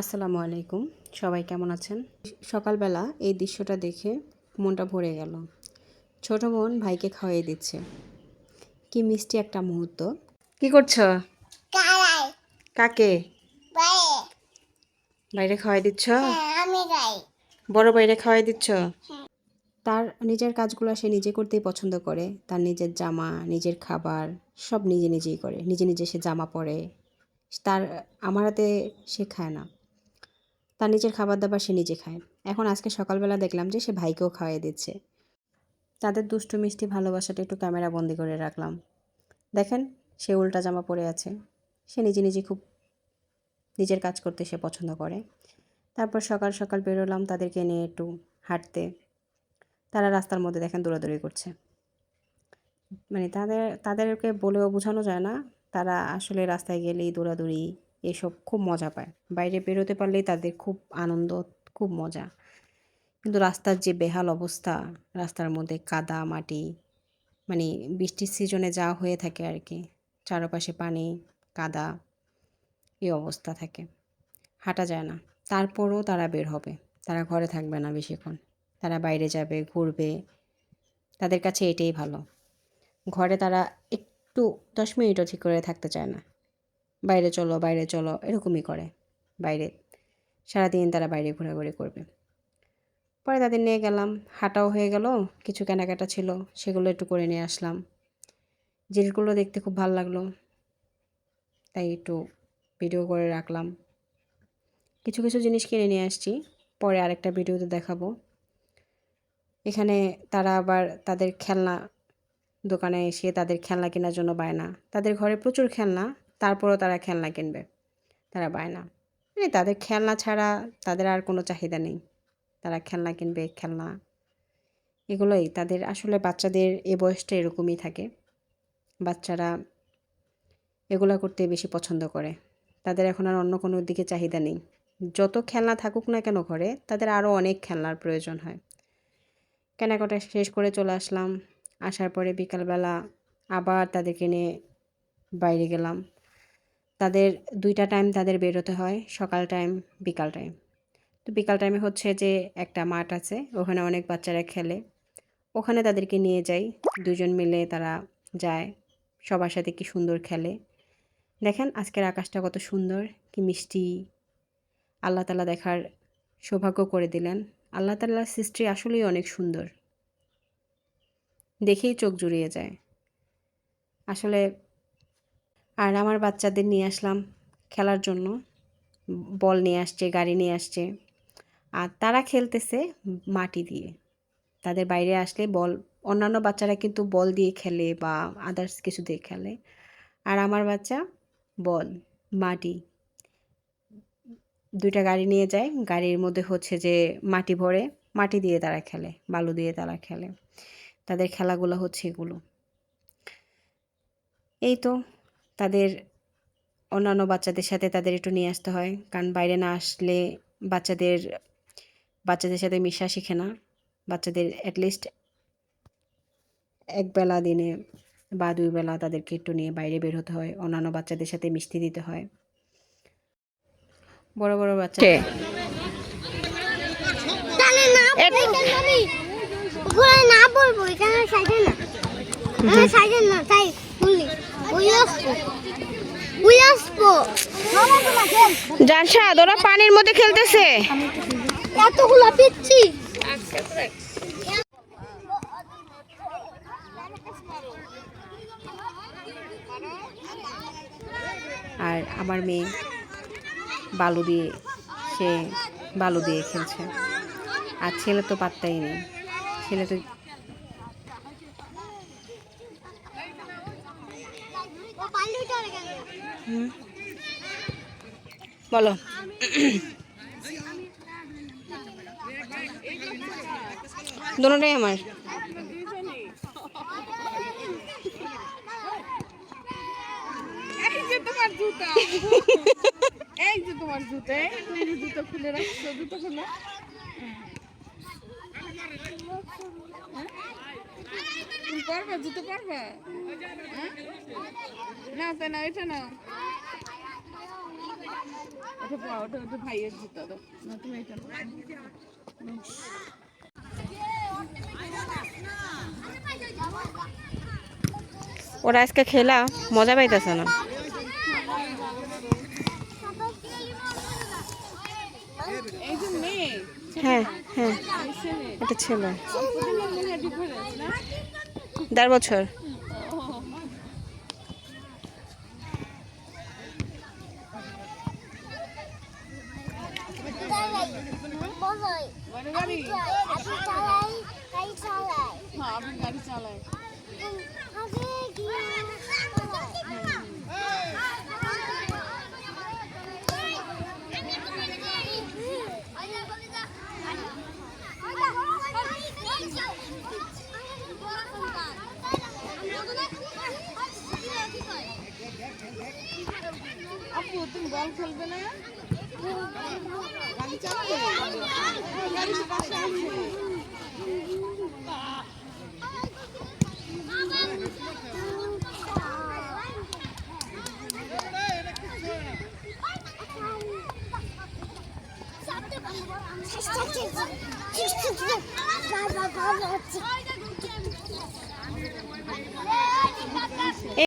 আসসালামু আলাইকুম। সবাই কেমন আছেন? সকালবেলা এই দৃশ্যটা দেখে মনটা ভরে গেল। ছোট বোন ভাইকে খাওয়াই দিচ্ছে। কি মিষ্টি একটা মুহূর্ত। কি করছ? কাকে? বাইরে। খাওয়াই দিচ্ছ? বড় বাইরে খাওয়াই দিচ্ছ? তার নিজের কাজগুলো সে নিজে করতেই পছন্দ করে। তার নিজের জামা নিজের খাবার সব নিজে নিজেই করে। নিজে নিজে সে জামা পরে। তার আমার হাতে সে খায় না। তার নিজের খাবার দাবার সে নিজে খায়। এখন আজকে সকালবেলা দেখলাম যে সে ভাইকেও খাওয়াই দিচ্ছে। তাদের দুষ্টু মিষ্টি ভালোবাসাটা একটু ক্যামেরা বন্দি করে রাখলাম। দেখেন, সে উল্টা জামা পরে আছে। সে নিজে নিজে খুব নিজের কাজ করতে সে পছন্দ করে। তারপর সকাল সকাল বেরোলাম তাদেরকে নিয়ে একটু হাঁটতে। তারা রাস্তার মধ্যে দেখেন দৌড়াদৌড়ি করছে। মানে তাদের, তাদেরকে বলেও বোঝানো যায় না। তারা আসলে রাস্তায় গেলেই দৌড়াদৌড়ি এসব খুব মজা পায়। বাইরে বেরোতে পারলেই তাদের খুব আনন্দ, খুব মজা। কিন্তু রাস্তার যে বেহাল অবস্থা, রাস্তার মধ্যে কাদা, মাটি মানে বৃষ্টির সিজনে যা হয়ে থাকে আর কি চারপাশে পানি, কাদা, এই অবস্থা থাকে। হাঁটা যায় না। তারপরও তারা বের হবে। তারা ঘরে থাকবে না বেশিক্ষণ। তারা বাইরে যাবে, ঘুরবে। তাদের কাছে এটাই ভালো। ঘরে তারা একটু দশ মিনিটও ঠিক করে থাকতে চায় না। বাইরে চলো বাইরে চলো, এরকমই করে। বাইরে, সারাদিন তারা বাইরে ঘোরাঘুরি করবে। পরে তাদের নিয়ে গেলাম, হাঁটাও হয়ে গেল, কিছু কেনাকাটা ছিল, সেগুলো একটু করে নিয়ে আসলাম। জিনিসগুলো দেখতে খুব ভালো লাগল, তাই একটু ভিডিও করে রাখলাম। কিছু কিছু জিনিস কিনে নিয়ে আসছি, পরে আরেকটা ভিডিওতে দেখাবো। এখানে তারা আবার তাদের খেলনা দোকানে এসে তাদের খেলনা কেনার জন্য বায়না। তাদের ঘরে প্রচুর খেলনা তারপরও তারা খেলনা কিনবে। তারা পায় না। মানে তাদের খেলনা ছাড়া তাদের আর কোনো চাহিদা নেই। তারা খেলনা কিনবে, খেলনা। এগুলোই তাদের আসলে বাচ্চাদের এ বয়সটা এরকমই থাকে। বাচ্চারা এগুলো করতে বেশি পছন্দ করে। তাদের এখন আর অন্য কোনো দিকে চাহিদা নেই। যত খেলনা থাকুক না কেন ঘরে, তাদের আরও অনেক খেলনার প্রয়োজন হয়। কেনাকাটা শেষ করে চলে আসলাম। আসার পরে বিকালবেলা আবার তাদেরকে নিয়ে বাইরে গেলাম। তাদের দুইটা টাইম তাদের বেরোতে হয়, সকাল টাইম বিকাল টাইম তো বিকাল টাইমে হচ্ছে যে একটা মাঠ আছে, ওখানে অনেক বাচ্চারা খেলে। ওখানে তাদেরকে নিয়ে যাই, দুজন মিলে তারা যায়, সবার সাথে কি সুন্দর খেলে। দেখেন আজকের আকাশটা কত সুন্দর, কি মিষ্টি। আল্লাহ তালা দেখার সৌভাগ্য করে দিলেন। আল্লাহ তাল্লার সৃষ্টি আসলেই অনেক সুন্দর। দেখেই চোখ জুড়িয়ে যায়। আসলে আর আমার বাচ্চাদের নিয়ে আসলাম খেলার জন্য। বল নিয়ে আসছে, গাড়ি নিয়ে আসছে। আর তারা খেলতেছে মাটি দিয়ে। তাদের বাইরে আসলে বল, অন্যান্য বাচ্চারা কিন্তু বল দিয়ে খেলে বা আদার্স কিছু দিয়ে খেলে। আর আমার বাচ্চা বল, মাটি। দুইটা গাড়ি নিয়ে যায়, গাড়ির মধ্যে হচ্ছে যে মাটি ভরে মাটি দিয়ে তারা খেলে, বালু দিয়ে তারা খেলে। তাদের খেলাগুলো হচ্ছে এগুলো। এই তো তাদের অন্যান্য বাচ্চাদের সাথে তাদের একটু নিয়ে আসতে হয়। কারণ বাইরে না আসলে বাচ্চাদের বাচ্চাদের সাথে মিশা শিখে না। বাচ্চাদের অ্যাটলিস্ট এক বেলা দিনে বা দুই বেলা তাদেরকে একটু নিয়ে বাইরে বের হতে হয়। অন্যান্য বাচ্চাদের সাথে মিশতে দিতে হয়। বড় বড় বাচ্চা না বলব এখানে সাইডে না। সাইডে না তাই বললি জানসাদ ওরা পানির মধ্যে খেলতেছে। এতগুলো পিচ্ছি। আর আমার মেয়ে বালু দিয়ে সে বালু দিয়ে খেলছে। আর ছেলে তো পাত্তাই নেই। ছেলে তো বলো। দুটোটাই আমার। তোমার জুতা। তুমি জুতো খুলে রাখছো জুতো খুলে। পারবা? জুতো পারবা? হ্যাঁ? নাও না এটা নাও ওটা পাও ওটা ওটা ভাইয়ের জুতা দাও না তুমি এটা ওরা আজকে খেলা মজা পাইতেছে না। হ্যাঁ হ্যাঁ এটা ছেলে। দেড় বছর। বড় গাড়ি চালাই হ্যাঁ আপনি গাড়ি চালায় আগে গিয়ে আপু তুমি বল খেলবে না গাড়ি চালাবে গাড়ি তো পাশে আছে Bye bye bye.